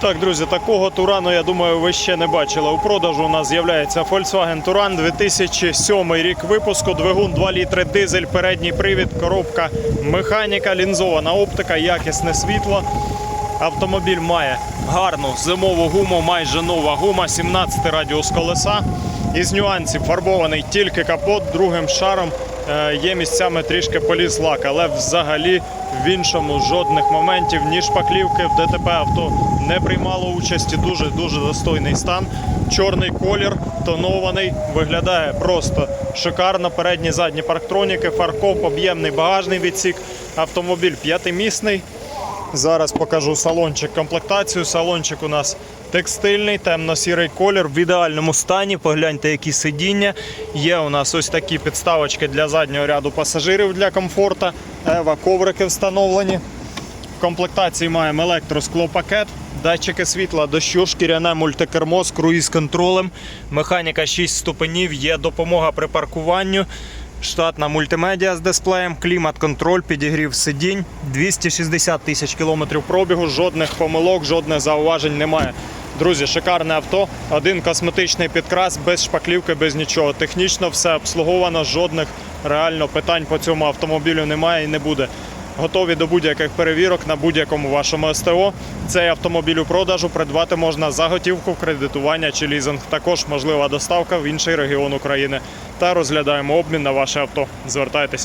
Так, друзі, такого Турану, я думаю, ви ще не бачили. У продажу у нас з'являється Volkswagen Туран 2007 рік випуску, двигун 2 літри дизель, передній привід, коробка механіка, лінзована оптика, якісне світло. Автомобіль має гарну зимову гуму, майже нова гума, 17 радіус колеса. Із нюансів фарбований тільки капот, другим шаром є місцями трішки поліз лак, але взагалі в іншому жодних моментів, ні шпаклівки в ДТП авто не приймало участі. Дуже дуже достойний стан. Чорний колір, тонований, виглядає просто шикарно. Передні задні парктроніки, фаркоп, об'ємний багажний відсік. Автомобіль п'ятимісний. Зараз покажу салончик комплектацію. Салончик у нас текстильний, темно-сірий колір в ідеальному стані. Погляньте, які сидіння. Є у нас ось такі підставочки для заднього ряду пасажирів для комфорту. Ева коврики встановлені. В комплектації маємо електросклопакет, датчики світла, дощу, шкіряне мультикермо з круїз-контролем, механіка 6 ступенів, є допомога при паркуванню, штатна мультимедіа з дисплеєм, клімат-контроль, підігрів сидінь, 260 тисяч кілометрів пробігу, жодних помилок, жодних зауважень немає. Друзі, шикарне авто, один косметичний підкрас, без шпаклівки, без нічого. Технічно все обслуговано, жодних реально питань по цьому автомобілю немає і не буде. Готові до будь-яких перевірок на будь-якому вашому СТО. Цей автомобіль у продажу придбати можна за готівку, кредитування чи лізинг. Також можлива доставка в інший регіон України. Та розглядаємо обмін на ваше авто. Звертайтесь.